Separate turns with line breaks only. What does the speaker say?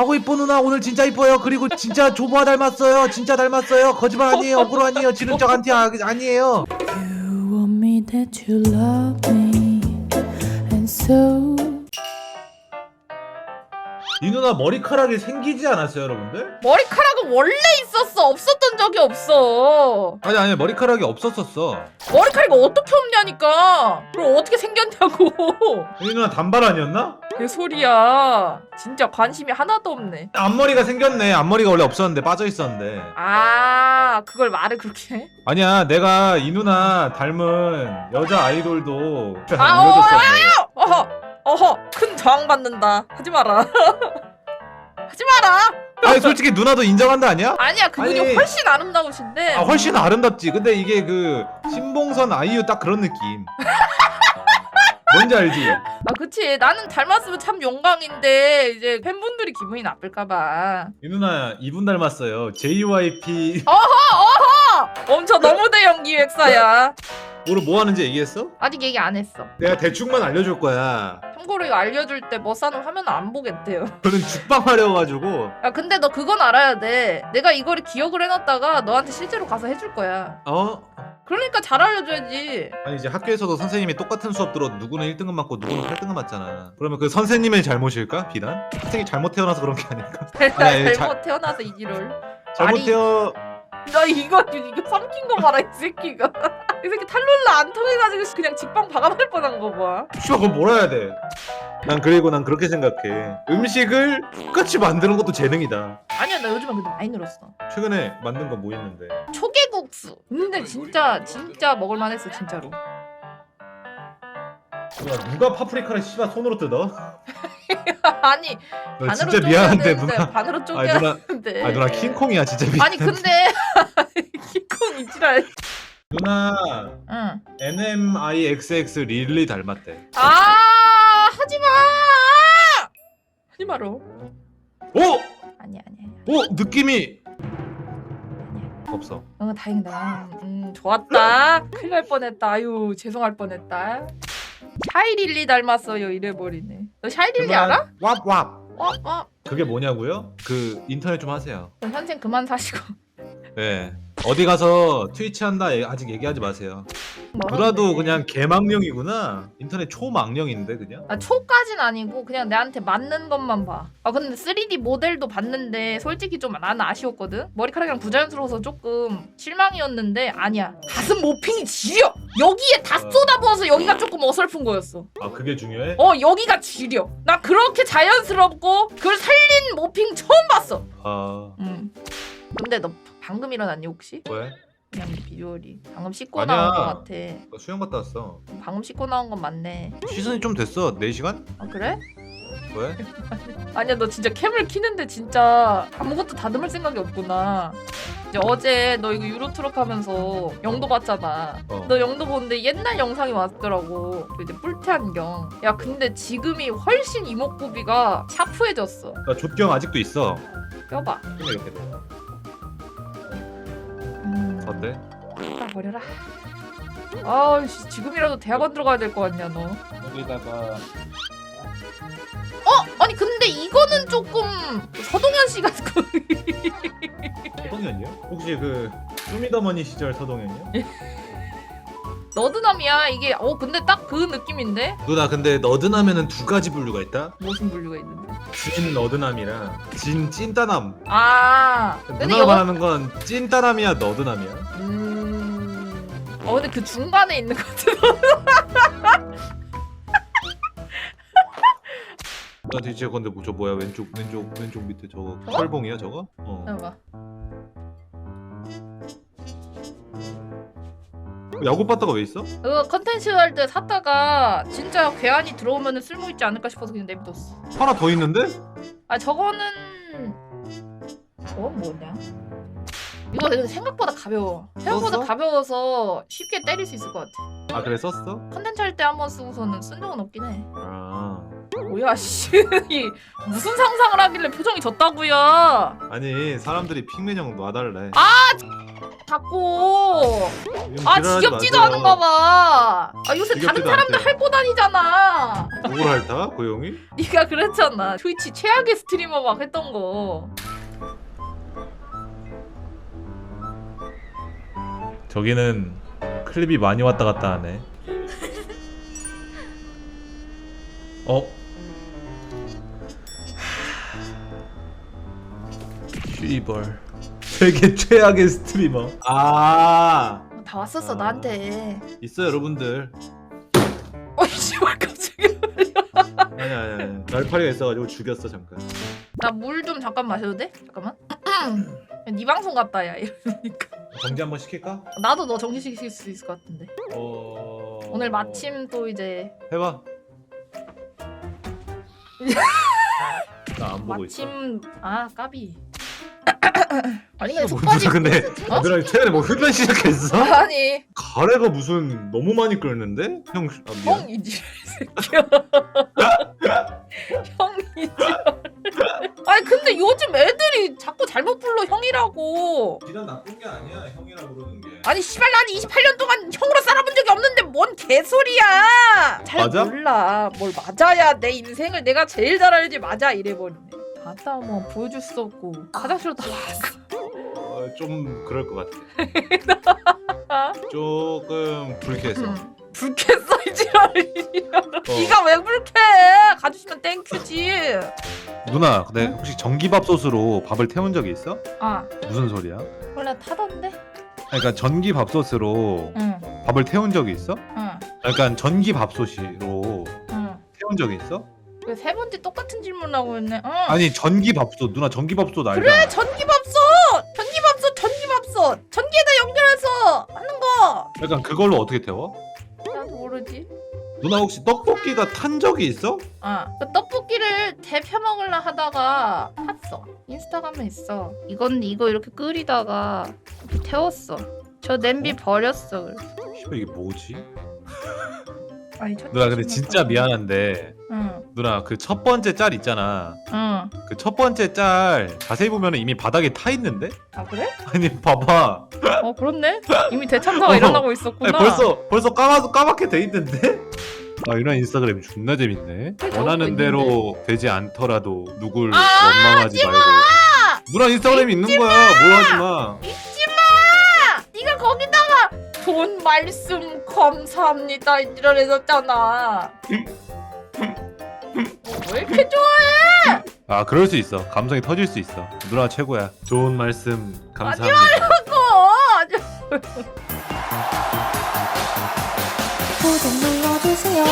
아고 이뻐 누나 오늘 진짜 이뻐요. 그리고 진짜 조보아 닮았어요. 진짜 닮았어요. 거짓말 아니에요. 억울 아니에요. 지른 척 안티 아, 아니에요.
You want me that you love me, and so
이 누나 머리카락이 생기지 않았어요, 여러분들?
머리카락은 원래 있었어. 없었던 적이 없어.
아니 아니 머리카락이 없었었어.
머리카락이 어떻게 없냐니까. 그럼 어떻게 생겼냐고.
이 누나 단발 아니었나?
개 소리야. 진짜 관심이 하나도 없네.
앞머리가 생겼네. 앞머리가 원래 없었는데 빠져 있었는데.
아, 그걸 말을 그렇게 해?
아니야, 내가 이 누나 닮은 여자 아이돌도
아,
알려줬었는데.
어허, 어허, 큰 저항 받는다. 하지 마라. 하지 마라.
아니 솔직히 누나도 인정한다 아니야?
아니야, 그분이
아니.
훨씬 아름다우신데.
아 훨씬 아름답지. 근데 이게 그 신봉선 아이유 딱 그런 느낌. 뭔지 알지?
아, 그치. 나는 닮았으면 참 영광인데 이제 팬분들이 기분이 나쁠까봐.
이 누나 이분 닮았어요. JYP
엄청 너무 대형 기획사야.
오늘 뭐 하는지 얘기했어?
아직 얘기 안 했어.
내가 대충만 알려줄 거야.
참고로 이거 알려줄 때 머싸는 화면 안 보겠대요.
저는 죽방 하려가지고
야, 근데 너 그건 알아야 돼. 내가 이거를 기억을 해놨다가 너한테 실제로 가서 해줄 거야.
어?
그러니까 잘 알려줘야지.
아니 이제 학교에서도 선생님이 똑같은 수업 들어 누구는 1등급 맞고 누구는 8등급 맞잖아. 그러면 그 선생님의 잘못일까? 비단? 학생이 잘못 태어나서 그런 게 아닐까? 아니,
잘못 태어나서 이지를.
잘못
아니.
태어
나 이거 이거 삼킨 거 봐라 이 새끼가. 이 새끼 탈룰라 안 통해가지고 그냥 직방 박아버릴 뻔한 거 봐.
씨발 그걸 뭐라 해야 돼? 난 그리고 난 그렇게 생각해. 음식을 똑같이 만드는 것도 재능이다.
아니야 나 요즘에 근데 많이 늘었어.
최근에 만든 거 뭐 있는데?
초계국수. 근데 진짜 진짜 먹을만했어 진짜로.
누가, 누가 파프리카를 씨발 손으로 뜯어?
아니
너
반으로
진짜
쪼개야
미안한데
되는데
누나.
반으로
아 누나,
되는데.
아 누나 킹콩이야 진짜 미안.
아니 근데 킹콩 이지랄.
누나
응.
NMIXX 릴리 닮았대.
아 하지마. 하지 마라.
오,
아니야 아니야.
오 느낌이. 없어.
어 다행이다. 음 좋았다. 큰일 날 뻔했다. 아유 죄송할 뻔했다. 샤이릴리 닮았어요 이래버리네. 너 샤이릴리 알아?
왑왑.
어 어.
그게 뭐냐고요? 그 인터넷 좀 하세요.
그럼 현생 그만 사시고.
네. 어디 가서 트위치 한다 얘- 아직 얘기하지 마세요.
멀었네.
그냥 개망령이구나. 인터넷 초망령인데 그냥.
아 초까진 아니고 그냥 내한테 맞는 것만 봐. 아 근데 3D 모델도 봤는데 솔직히 좀 나는 아쉬웠거든. 머리카락이랑 부자연스러워서 조금 실망이었는데 아니야. 가슴 모핑이 지려. 여기에 다
어.
쏟아부어서 여기가 조금 어설픈 거였어.
아 그게 중요해?
어 여기가 지려. 나 그렇게 자연스럽고 그걸 살린 모핑 처음 봤어.
아
음. 근데 너 방금 일어났니 혹시?
왜?
그냥 비주얼이 방금 씻고
아니야.
나온 것 같아.
나 수영 갔다 왔어.
방금 씻고 나온 건 맞네.
시즌이 좀 됐어. 4시간?
아 그래?
왜?
아니야 너 진짜 캠을 키는데 진짜 아무것도 다듬을 생각이 없구나. 이제 어제 너 이거 유로트럭 하면서 영도 봤잖아.
어.
너 영도 보는데 옛날 영상이 왔더라고. 그 이제 뿔테 안경. 야 근데 지금이 훨씬 이목구비가 샤프해졌어.
나 족경 아직도 있어.
껴봐.
근데 이렇게 돼.
음,
어때?
다 버려라. 아 씨 지금이라도 대학원 들어가야 될거 같냐 너.
여기다가
어 아니 근데 이거는 조금 서동현 씨가 그
서동현이요? 혹시 그 쇼미더머니 시절 서동현이요?
너드남이야 이게. 어 근데 딱 그 느낌인데
누나 근데 너드남에는 두 가지 분류가 있다.
무슨 분류가 있는데?
진 너드남이랑 진 찐따남.
아 근데
누나가
여
말하는 건 찐따남이야 너드남이야.
음. 어 근데 그 중간에 있는 것 같아.
나 뒤에 건데 뭐 저 뭐야 왼쪽 왼쪽 왼쪽 밑에 저거
저거?
철봉이야 저거? 어.
잠깐만.
야구 바다가 왜 있어?
그거 컨텐츠 할 때 샀다가 진짜 괴한이 들어오면 쓸모 있지 않을까 싶어서 그냥 내비뒀어.
하나 더 있는데?
아 저거는 저건 뭐냐? 이거 근데 생각보다 가벼워. 생각보다
썼어?
가벼워서 쉽게 때릴 수 있을 것 같아.
아 그래 썼어?
컨텐츠 할 때 한 번 쓰고서는 쓴 적은 없긴 해.
아
뭐야 씨 이 무슨 상상을 하길래 표정이 졌다고요?
아니 사람들이 핑맨 형 놔달래.
아! 자꾸. 아 지겹지도. 않은가 봐. 아 요새 다른
지겹지도
사람들
않대.
할거 다니잖아.
누굴 핥아? 고영이?
네가 그랬잖아. 트위치 최악의 스트리머 막 했던 거.
저기는 클립이 많이 왔다 갔다 하네. 어? 쉬벌 세계 최악의 스트리머. 아
다 왔었어
아.
나한테.
있어 여러분들.
어이 씨발 갑자기.
아니 아니 아니. 날파리가 있어가지고 죽였어 잠깐.
나 물 좀 잠깐 마셔도 돼? 잠깐만. 네 방송 같다 야 이러니까.
정지 한번 시킬까?
나도 너 정지시킬 수 있을 것 같은데.
어.
오늘 마침 또 이제
해봐. 나 안 보고 있어.
마침 아 까비. 아니 근데
뭔
속바지
소리야, 근데
어?
얘들아 최근에 뭐 흡연 시작했어?
아니
가래가 무슨 너무 많이 끓는데? 형 아, 미안.
형이지 이 새끼야. 형이지. 아니 근데 요즘 애들이 자꾸 잘못 불러 형이라고.
비단 나쁜 게 아니야 형이라 부르는 게.
아니 씨발 난 28년 동안 형으로 살아본 적이 없는데 뭔 개소리야. 잘
맞아?
몰라. 뭘 맞아야 내 인생을 내가 제일 잘 알지 맞아 이래버리네. 갔다 뭐 보여줄 수 없고 화장실로 다
어, 좀 그럴 것 같아. 조금 불쾌해서.
음. 불쾌했어 이 지랄이.
어.
네가 왜 불쾌해? 가주시면 땡큐지.
누나, 근데 혹시 전기밥솥으로 밥을 태운 적이 있어?
아
무슨 소리야?
원래 타던데?
그러니까 전기밥솥으로
응.
밥을 태운 적이 있어?
응.
약간 전기밥솥으로
응.
태운 적이 있어?
왜 세 번째 똑같은 질문하고 있네. 응.
아니 전기밥솥 누나 전기밥솥 알잖아.
그래 전기밥솥 전기밥솥 전기밥솥 전기에다 연결해서 하는 거
약간 그걸로 어떻게 태워?
나도 모르지
누나 혹시 떡볶이가 탄 적이 있어?
아 그 떡볶이를 데펴 먹으려 하다가 탔어 인스타그램에 있어 이건 이거 이렇게 끓이다가 이렇게 태웠어 저 냄비 버렸어 그래서
씨발 이게 뭐지?
아니 첫
누나 근데 진짜 미안한데
응응
누나 그 첫 번째 짤 있잖아. 그첫 번째 짤 자세히 보면 이미 바닥에 타 있는데?
아 그래?
아니 봐봐.
어 그렇네 이미 대참사가
어.
일어나고
아니,
있었구나
벌써 벌써 까맣 까맣게 돼 있는데? 아 이런 인스타그램 존나 재밌네.
그래,
원하는 대로 되지 않더라도 누굴
아,
원망하지 말고. 누나 인스타그램 있는 거야. 뭘 하지 마.
잊지 마 네가 거기다가 돈 말씀 감사합니다 이러랬었잖아 어, 왜 이렇게 좋아
아 그럴 수 있어. 감성이 터질 수 있어. 누나 최고야. 좋은 말씀 감사합니다.
거
구독 눌러주세요.